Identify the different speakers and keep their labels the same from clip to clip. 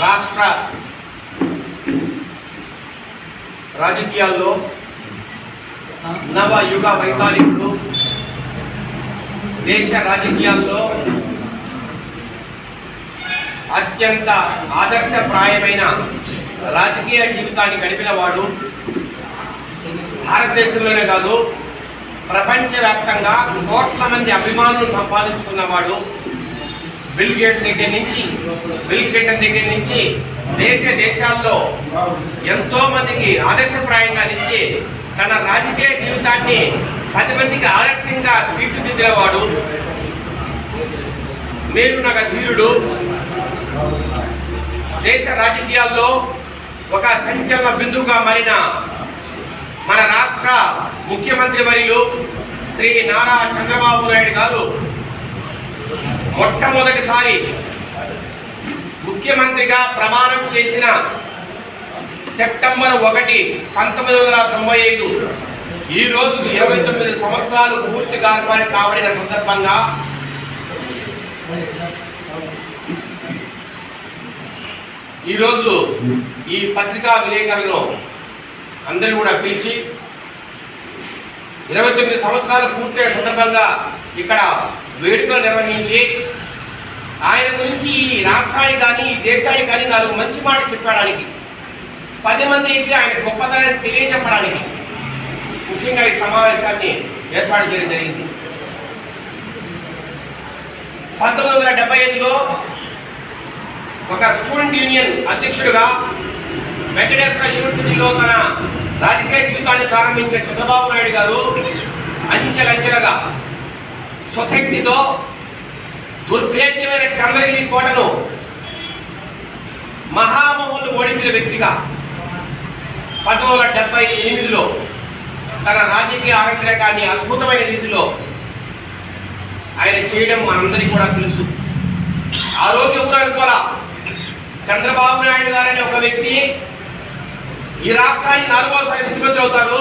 Speaker 1: రాష్ట్ర రాజకీయాల్లో నవ యుగ దేశ రాజకీయాల్లో అత్యంత ఆదర్శప్రాయమైన రాజకీయ జీవితాన్ని గడిపిన వాడు భారతదేశంలోనే కాదు ప్రపంచవ్యాప్తంగా కోట్ల మంది అభిమానులు సంపాదించుకున్నవాడు బిల్ గేట్స్ దగ్గర నుంచి బిల్ క్లింటన్ దగ్గర నుంచి దేశ దేశాల్లో ఎంతో మందికి ఆదర్శప్రాయంగా నిలిచి తన రాజకీయ జీవితాన్ని పది మందికి ఆదర్శంగా తీర్చిదిద్దేవాడు మీరు నాకు ధీరుడు దేశ రాజకీయాల్లో ఒక సంచలన బిందువుగా మారిన మన రాష్ట్ర ముఖ్యమంత్రి వర్యులు శ్రీ నారా చంద్రబాబు నాయుడు గారు మొట్టమొదటిసారి ముఖ్యమంత్రిగా ప్రమాణం చేసిన సెప్టెంబర్ ఒకటి పంతొమ్మిది వందల తొంభై ఐదు ఈ రోజు ఇరవై తొమ్మిది సంవత్సరాలు పూర్తి కావాలి కాబడిన సందర్భంగా ఈరోజు ఈ పత్రికా విలేకరులను అందరూ కూడా పిలిచి ఇరవై తొమ్మిది సంవత్సరాలు పూర్తయిన సందర్భంగా ఇక్కడ వేడుకలు నిర్వహించి ఆయన గురించి ఈ రాష్ట్రానికి కానీ ఈ దేశానికి కానీ నాలుగు మంచి మాట చెప్పడానికి పది మందికి ఆయన గొప్పతనాన్ని తెలియజెప్పడానికి ముఖ్యంగా ఈ సమావేశాన్ని ఏర్పాటు చేయడం జరిగింది. పంతొమ్మిది వందల డెబ్బై ఐదులో ఒక స్టూడెంట్ యూనియన్ అధ్యక్షుడిగా వెంకటేశ్వర యూనివర్సిటీలో తన రాజకీయ జీవితాన్ని ప్రారంభించిన చంద్రబాబు నాయుడు గారు అంచెలంచెలుగా సొసైటీలో దుర్భేద్యమైన చంద్రగిరి కోటను మహామహులు ఓడించిన వ్యక్తిగా పంతొమ్మిది వందల డెబ్బై ఎనిమిదిలో తన రాజకీయ ఆరంగరేకాన్ని అద్భుతమైన రీతిలో ఆయన చేయడం మనందరికీ కూడా తెలుసు. ఆ రోజు ఎవరు అనుకోవాలా? చంద్రబాబు నాయుడు గారనే ఒక వ్యక్తి ఈ రాష్ట్రానికి నాలుగోసారి ముఖ్యమంత్రి అవుతారు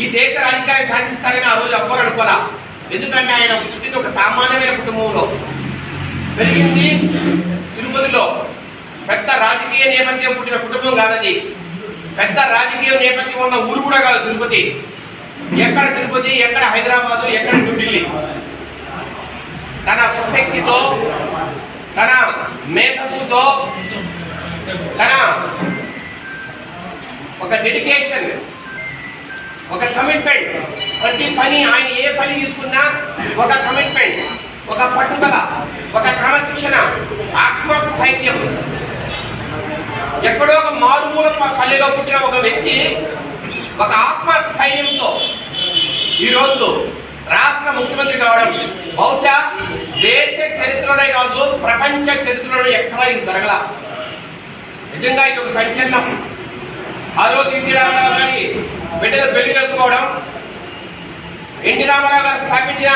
Speaker 1: ఈ దేశ రాజకీయాన్ని శాసిస్తారని ఆ రోజు ఎవ్వరు అనుకోవాలా? ఎందుకంటే ఆయన పుట్టింది ఒక సామాన్యమైన కుటుంబంలో. పెరిగింది తిరుపతిలో. పెద్ద రాజకీయ నేపథ్యం పుట్టిన కుటుంబం కాదది. పెద్ద రాజకీయ నేపథ్యం ఉన్న ఊరు కూడా కాదు తిరుపతి. ఎక్కడ తిరుపతి ఎక్కడ హైదరాబాదు ఎక్కడ న్యూఢిల్లీ తన స్వశక్తితో తన మేధస్సుతో తన ఒక డెడికేషన్ ఒక కమిట్మెంట్ ప్రతి పని ఆయన ఏ పని తీసుకున్నా ఒక కమిట్మెంట్ ఒక పట్టుదల ఒక క్రమశిక్షణ ఆత్మస్థైర్యం. ఎక్కడో ఒక మారుమూల పల్లెలో పుట్టిన ఒక వ్యక్తి ఒక ఆత్మస్థైర్యంతో ఈరోజు రాష్ట్ర ముఖ్యమంత్రి కావడం బహుశా దేశ చరిత్రలోనే కాదు ప్రపంచ చరిత్రలో ఎక్కడా ఇది జరగల. నిజంగా ఇది ఒక సంచలనం. ఆ రోజు ఎన్టీ రామారావు గారి బిడ్డలు పెళ్ళి చేసుకోవడం ఎన్టీ రామారావు గారు స్థాపించిన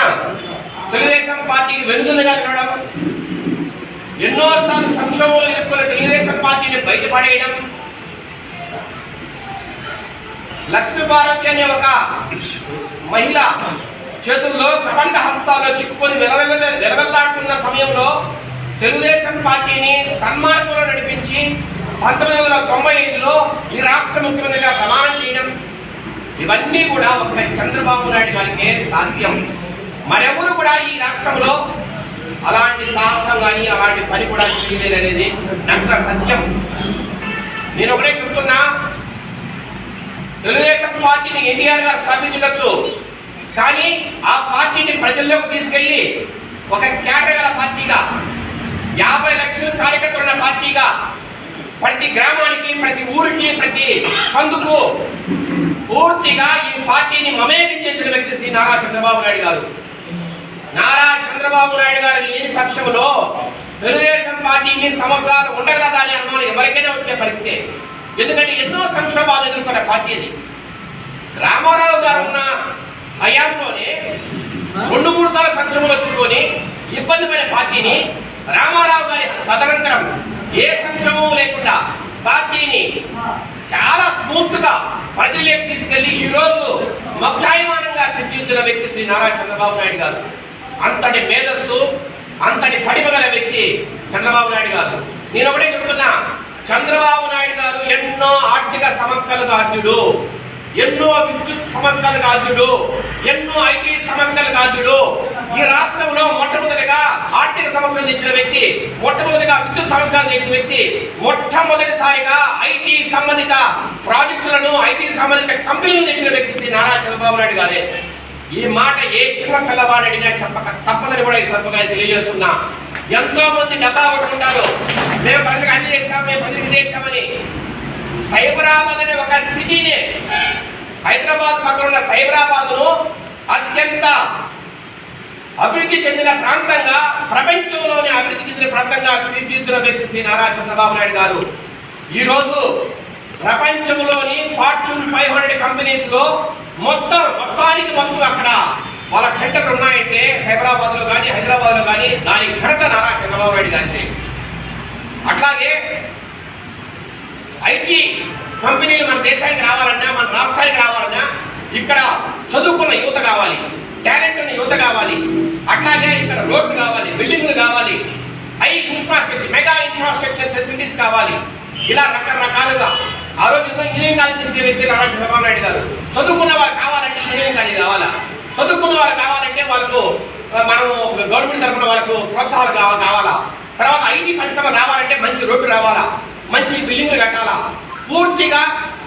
Speaker 1: తెలుగుదేశం పార్టీకి వెనుదలుగా నిలవడం ఎన్నోసార్లు సంక్షోభంలో ఎదుర్కొన్న తెలుగుదేశం పార్టీని బయటపడేయడం లక్ష్మీ భారతి అనే ఒక మహిళ చేతుల్లో ప్రబంధ హస్తాల్లో చిక్కుకొని వెలవెల వెలవెల్లాడుతున్న సమయంలో తెలుగుదేశం పార్టీని సన్మార్గంలో నడిపించి పంతొమ్మిది వందల తొంభై ఐదులో ఈ రాష్ట్ర ముఖ్యమంత్రిగా ప్రమాణం చేయడం ఇవన్నీ కూడా ఒక్క చంద్రబాబు నాయుడు గారికే సాధ్యం. మరెవరు కూడా ఈ రాష్ట్రంలో అలాంటి సాహసం కానీ అలాంటి పని కూడా చేయలేరు అనేది నగ్న సత్యం. నేను ఒకటే చెప్తున్నా తెలుగుదేశం పార్టీని ఎన్టీఆర్ గారు స్థాపించవచ్చు. కానీ ఆ పార్టీని ప్రజల్లోకి తీసుకెళ్ళి ఒక కేడర్ గల పార్టీగా యాభై లక్షల కార్యకర్తలు ఉన్న పార్టీగా ప్రతి గ్రామానికి ప్రతి ఊరికి ప్రతి సందుకు పూర్తిగా ఈ పార్టీని మమేకం చేసిన వ్యక్తి శ్రీ నారా చంద్రబాబు నాయుడు గారు. నారా చంద్రబాబు నాయుడు గారు లేని పక్షంలో తెలుగుదేశం పార్టీని సంవత్సరాలు ఉండగలదా అనే అనుమానం ఎవరికైనా వచ్చే పరిస్థితి. ఎందుకంటే ఎన్నో సంక్షోభాలు ఎదుర్కొన్న పార్టీ అది. రామారావు గారు ఉన్న హయాంలోనే రెండు మూడు సార్లు సంక్షోభంలో చిక్కుకొని ఇబ్బంది పడే పార్టీని రామారావు గారి తదనంతరం ఏ సంక్షోభం లేకుండా పార్టీని చాలా స్మూత్ గా తీసుకెళ్ళి ఈ రోజు మగ్ధాయమానంగా తీర్చిదిద్దిన వ్యక్తి శ్రీ నారా చంద్రబాబు నాయుడు గారు. అంతటి మేధస్సు అంతటి పడిమ గల వ్యక్తి చంద్రబాబు నాయుడు గారు. నేను ఒకటే చెప్తున్నా చంద్రబాబు నాయుడు గారు ఎన్నో ఆర్థిక సంస్కరణకు ఆద్యుడు ఎన్నో విద్యుత్ సంస్కరణకు ఆద్యుడు ఎన్నో ఐటీ సంస్కరణకు ఆద్యుడు ఈ రాష్ట్రంలో మొట్టమొదటిగా ఆర్థిక సమస్యలు తెచ్చిన వ్యక్తి మొట్టమొదటిగా విద్యుత్ సమస్యలు తెచ్చిన వ్యక్తి మొట్టమొదటిసారిగా ఐటీ సంబంధిత ప్రాజెక్టులను ఐటీ సంబంధిత కంపెనీలను తెచ్చిన వ్యక్తి శ్రీ నారా చంద్రబాబు నాయుడు గారే. ఈ మాట ఏ చిన్న పిల్లవాడు అడిగినా చెప్పక తప్పదని కూడా ఈ సందర్భంగా తెలియజేస్తున్నా. ఎంతో మంది డబ్బా ఉంటారు మేము ప్రజలకు అది చేశాం మేము ప్రజలకు చేశామని. సైబరాబాద్ అనే ఒక సిటీని. హైదరాబాద్ పక్కన ఉన్న సైబరాబాద్ను అత్యంత అభివృద్ధి చెందిన ప్రాంతంగా ప్రపంచంలోనే అభివృద్ధి చెందిన ప్రాంతంగా తీర్చిదిద్దిన వ్యక్తి శ్రీ నారా చంద్రబాబు నాయుడు గారు. ఈరోజు ప్రపంచంలోని ఫార్చ్యూన్ ఫైవ్ హండ్రెడ్ కంపెనీస్లో మొత్తం మొత్తానికి మొత్తం అక్కడ వాళ్ళ సెంటర్లు ఉన్నాయంటే సైబరాబాద్లో కానీ హైదరాబాద్లో కానీ దాని ఘనత నారా చంద్రబాబు నాయుడు గారిది. అట్లాగే ఐటీ కంపెనీలు మన దేశానికి రావాలన్నా మన రాష్ట్ర రావాలన్నా ఇక్కడ చదువుకున్న యువత కావాలి టాలెంట్ ఉన్న యువత కావాలి అట్లాగే ఇక్కడ రోడ్లు కావాలి బిల్డింగ్లు కావాలి high infrastructure mega infrastructure facilities కావాలి. ఇలా రకరకాలుగా ఆ రోజుల్లో ఇంజనీరింగ్ కాలేజ్ చేసే వ్యక్తి నారా చంద్రబాబు నాయుడు గారు. చదువుకున్న వారు కావాలంటే ఇంజనీరింగ్ కాలేజ్ కావాలా? చదువుకున్న వారు కావాలంటే వాళ్ళకు మనము గవర్నమెంట్ తరఫున వాళ్ళకు ప్రోత్సాహాలు కావాలి కావాలా? తర్వాత ఐటీ పరిశ్రమ రావాలంటే మంచి రోడ్డు రావాలా? మంచి బిల్డింగ్లు కట్టాలా? పూర్తిగా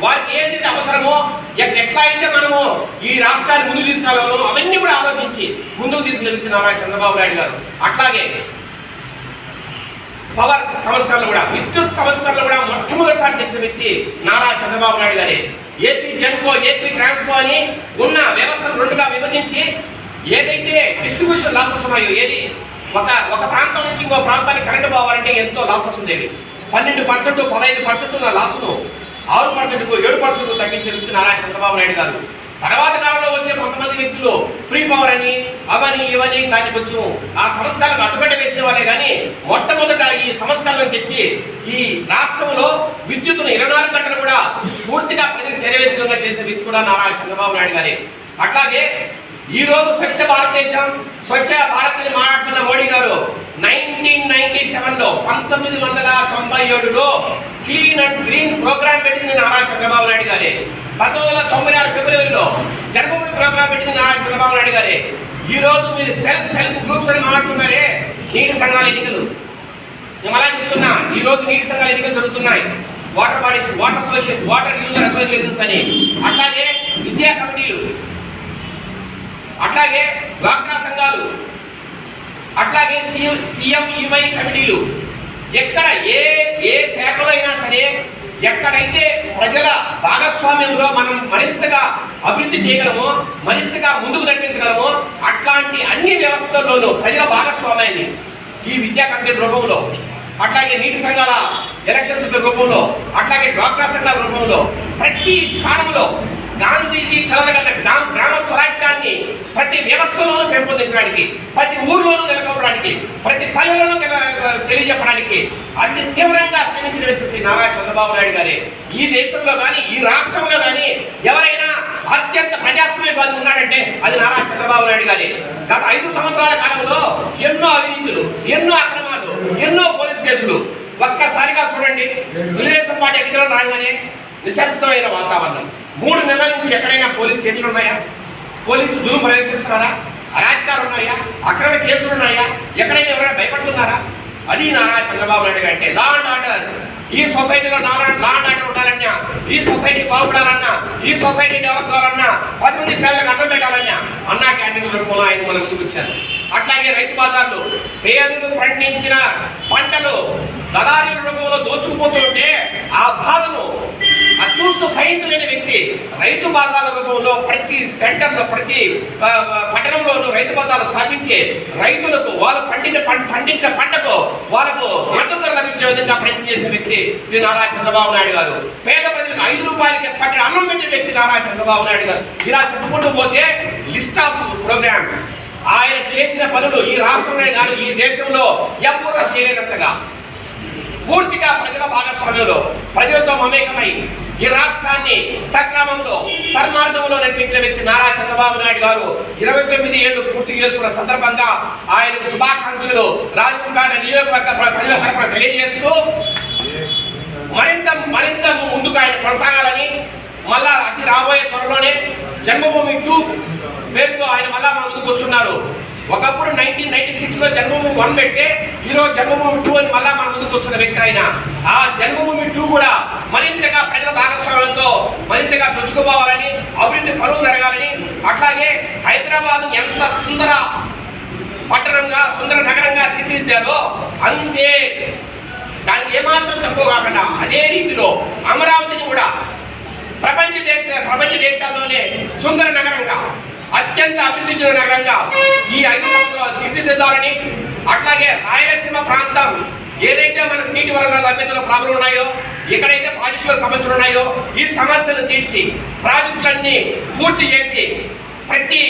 Speaker 1: వారికి ఏదైతే అవసరమో ఎట్లా అయితే మనము ఈ రాష్ట్రాన్ని ముందుకు తీసుకెళ్ళాలో అవన్నీ కూడా ఆలోచించి ముందుకు తీసుకెళ్తున్నారా చంద్రబాబు నాయుడు గారు. అట్లాగే పవర్ సంస్కరణలు కూడా విద్యుత్ సంస్కరణలు కూడా మొట్టమొదటిసారి చేసిన వ్యక్తి నారా చంద్రబాబు నాయుడు గారే. ఏపీ జెన్కో ఏపీ ట్రాన్స్కో అని ఉన్న వ్యవస్థను రెండుగా విభజించి ఏదైతే డిస్ట్రిబ్యూషన్ లాసెస్ ఉన్నాయో ఏది? ఒక ఒక ప్రాంతం నుంచి ఇంకో ప్రాంతానికి కరెంటు పోవాలంటే ఎంతో లాసెస్ ఉండేవి. పన్నెండు పర్సెంట్ పదహైదు పర్సెంట్ ఉన్న లాస్ను ఆరు పర్సెంట్కు ఏడు పర్సెంట్ తగ్గించి నారా చంద్రబాబు నాయుడు గారు. తర్వాత కాలంలో వచ్చిన కొంతమంది వ్యక్తులు ఫ్రీ పవర్ అని అవని ఇవని దాన్ని కొంచెం ఆ సంస్కారాలకు అడ్డుపెట్ట వేసిన వాళ్ళే కానీ మొట్టమొదట ఈ సంస్కరణలు తెచ్చి ఈ రాష్ట్రంలో విద్యుత్తును ఇరవై నాలుగు గంటలు కూడా పూర్తిగా ప్రజలకు చేరవేసే చేసిన వ్యక్తి కూడా నారా చంద్రబాబు నాయుడు గారే. అట్లాగే ఈ రోజు స్వచ్ఛ భారతదేశం స్వచ్ఛ భారత్ అని మాట్లాడుతున్న మోడీ గారు నైన్టీన్ నైన్టీ సెవెన్లో పంతొమ్మిది వందల తొంభై ఏడులో క్లీన్ అండ్ గ్రీన్ ప్రోగ్రామ్ పెట్టింది నారా చంద్రబాబు నాయుడు గారే. పంతొమ్మిది వందల తొంభై ఆరు ఫిబ్రవరిలో జన్మభూమి ప్రోగ్రామ్ పెట్టింది నారా చంద్రబాబు నాయుడు గారే. ఈ రోజు మీరు సెల్ఫ్ హెల్ప్ గ్రూప్స్ అని మాట్లాడుతున్నారే నీటి సంఘాల ఎన్నికలు. మేము అలా చెప్తున్నా ఈ రోజు నీటి సంఘాల ఎన్నికలు జరుగుతున్నాయి. Water bodies water association water user associations అని. అట్లాగే విద్యా కమిటీలు అట్లాగే డ్వాక్రా సంఘాలు అట్లాగే సిఎంఈవై కమిటీలు ఎక్కడ ఏ ఏ శాఖలో అయినా సరే ఎక్కడైతే ప్రజల భాగస్వామ్యంలో మనం మరింతగా అభివృద్ధి చేయగలమో మరింతగా ముందుకు నడిపించగలమో అట్లాంటి అన్ని వ్యవస్థల్లోనూ ప్రజల భాగస్వామ్యాన్ని ఈ విద్యా కమిటీ రూపంలో అట్లాగే నీటి సంఘాల ఎలక్షన్స్ రూపంలో అట్లాగే డ్వాక్రా సంఘాల రూపంలో ప్రతి స్థానంలో గాంధీజీ కలగన్న గ్రామ గ్రామ స్వరాజ్యాన్ని ప్రతి వ్యవస్థలోనూ పెంపొందించడానికి ప్రతి ఊర్లోనూ నెలకొల్పడానికి ప్రతి పల్లెలోనూ తెలియజెప్పడానికి అతి తీవ్రంగా శ్రమించిన వ్యక్తి శ్రీ నారా చంద్రబాబు నాయుడు గారే. ఈ దేశంలో కానీ ఈ రాష్ట్రంలో కానీ ఎవరైనా అత్యంత ప్రజాస్వామ్యవాది ఉన్నాడంటే అది నారా చంద్రబాబు నాయుడు గారే. గత ఐదు సంవత్సరాల కాలంలో ఎన్నో అవినీతులు ఎన్నో అక్రమాలు ఎన్నో పోలీస్ కేసులు. ఒక్కసారిగా చూడండి తెలుగుదేశం పార్టీ అధికారం రాగానే నిశ్శబ్దమైన వాతావరణం. మూడు నెలల నుంచి ఎక్కడైనా పోలీసు చేతులు ఉన్నాయా? పోలీసు జులుం ప్రదర్శిస్తున్నారా అరాచకాలు ఉన్నాయా? అక్రమ కేసులు ఉన్నాయా? ఎక్కడైనా ఎవరైనా భయపడుతున్నారా? అది నారా చంద్రబాబు నాయుడు అంటే లా అండ్ ఆర్డర్ ఈ సొసైటీలో లా అండ్ ఆర్డర్ ఉండాలన్నా ఈ సొసైటీ బాగుపడాలన్నా ఈ సొసైటీ డెవలప్ కావాలన్నా పది మంది పేదలకు అన్నం పెట్టాలన్నా అన్నా క్యాంటీన్ రూపంలో ఆయన మన ముందుకు వచ్చారు. అట్లాగే రైతు బజార్లు పేదలు పండించిన పంటలు దళారీల రూపంలో దోచుకుపోతుంటే ఆ బాధను చూస్తూ సహించలేని ప్రతి రైతు బజార్ల రూపంలో ప్రతి సెంటర్లో ప్రతి పట్టణంలోనూ రైతు బజార్లు స్థాపించి రైతులకు వాళ్ళు పండిన పం- పండించిన పంటకు వాళ్ళకు మద్దతు లభించే విధంగా ప్రయత్నం చేసిన వ్యక్తి శ్రీ నారా చంద్రబాబు నాయుడు గారు. పేద ప్రజలకు ఐదు రూపాయలకి పట్టిన అన్నం పెట్టిన వ్యక్తి నారా చంద్రబాబు నాయుడు గారు. ఇలా చెప్పుకుంటూ పోతే లిస్ట్ ఆఫ్ ప్రోగ్రామ్స్. ఆయన చేసిన పనులు ఈ రాష్ట్రంలో కాదు ఈ దేశంలో ఎవ్వరూ చేయలేనంతగా. పూర్తిగా ప్రజల భాగస్వామ్యంలో ప్రజలతో మమేకమై ఈ రాష్ట్రాన్ని సక్రమంలో సన్మార్గంలో నడిపించిన వ్యక్తి నారా చంద్రబాబు నాయుడు గారు ఇరవై తొమ్మిది ఏళ్ళు పూర్తి చేసుకున్న సందర్భంగా ఆయనకు శుభాకాంక్షలు. రాజంపేట నియోజకవర్గ ప్రజల తరఫున తెలియజేస్తూ మరింత మరింత ముందుకు ఆయన కొనసాగాలని మళ్ళా అతి రాబోయే త్వరలోనే జన్మభూమి టూ పేరుతో ఆయన మళ్ళా మన ముందుకు వస్తున్నారు. ఒకప్పుడు నైన్టీన్ నైన్టీ సిక్స్లో జన్మభూమి వన్ పెడితే ఈరోజు జన్మభూమి టూ అని మళ్ళా మన ముందుకు వస్తున్న వ్యక్తి ఆయన. ఆ జన్మభూమి టూ కూడా మరింతగా ప్రజల భాగస్వామ్యంతో మరింతగా చొచ్చుకుపోవాలని అభివృద్ధి పనులు జరగాలని అట్లాగే హైదరాబాద్ ఎంత సుందర పట్టణంగా సుందర నగరంగా తీర్చిదిద్దారో అంతే. దానికి ఏమాత్రం తక్కువ కాకుండా అదే రీతిలో అమరావతిని కూడా ప్రపంచ దేశ ప్రపంచ దేశాల్లోనే సుందర నగరంగా అత్యంత అభివృద్ధి చెందిన నగరంగా ఈ ఐదు సంవత్సరాలు తీర్చిదిద్దాలని అట్లాగే రాయలసీమ ప్రాంతం ఏదైతే మనకు నీటి వనరుల లభ్యతలో ప్రాబ్లం ఉన్నాయో ఎక్కడైతే ప్రాజెక్టులో సమస్యలు ఉన్నాయో ఈ సమస్యలు తీర్చి ప్రాజెక్టులన్నీ పూర్తి చేసి ప్రతి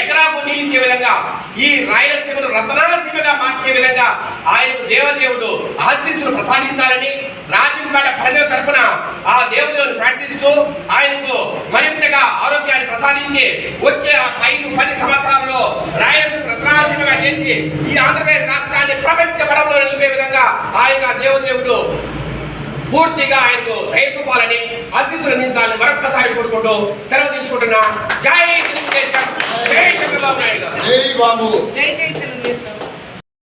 Speaker 1: ఎకరాకు నిలిచే విధంగా ఈ రాయలసీమను రతనాలసీమగా మార్చే విధంగా ఆయనకు దేవదేవుడు ఆశీస్సులు ప్రసాదించాలని రాజంపేట ప్రజల తరపున ఆ దేవుడిని ప్రార్థిస్తూ ఆయనకు మరింతగా ఆరోగ్యాన్ని ప్రసాదించి వచ్చే ఆ ఐదు పది సంవత్సరాల్లో రాయలసీమ రత్నాలసీమగా చేసి ఈ ఆంధ్రప్రదేశ్ రాష్ట్రాన్ని ప్రపంచ పడంలో నిలిపే విధంగా ఆయన దేవదేవుడు పూర్తిగా ఆయనకు రేపుకోవాలని ఆశీస్సులు అందించాలని మరొక్కసారి కోరుకుంటూ సెలవు తీసుకుంటున్నా. జై తెలుగుదేశం జై చంద్రబాబు నాయుడు
Speaker 2: జై బాబు.
Speaker 3: జై జై తెలుగుదేశం.